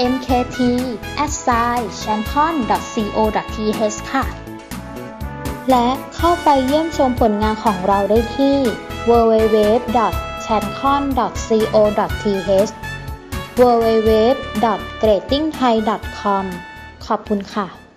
th ค่ะ และเข้าไปเยี่ยมชมผลงานของเราได้ที่ www chancon co th www gradingthai com ขอบคุณค่ะ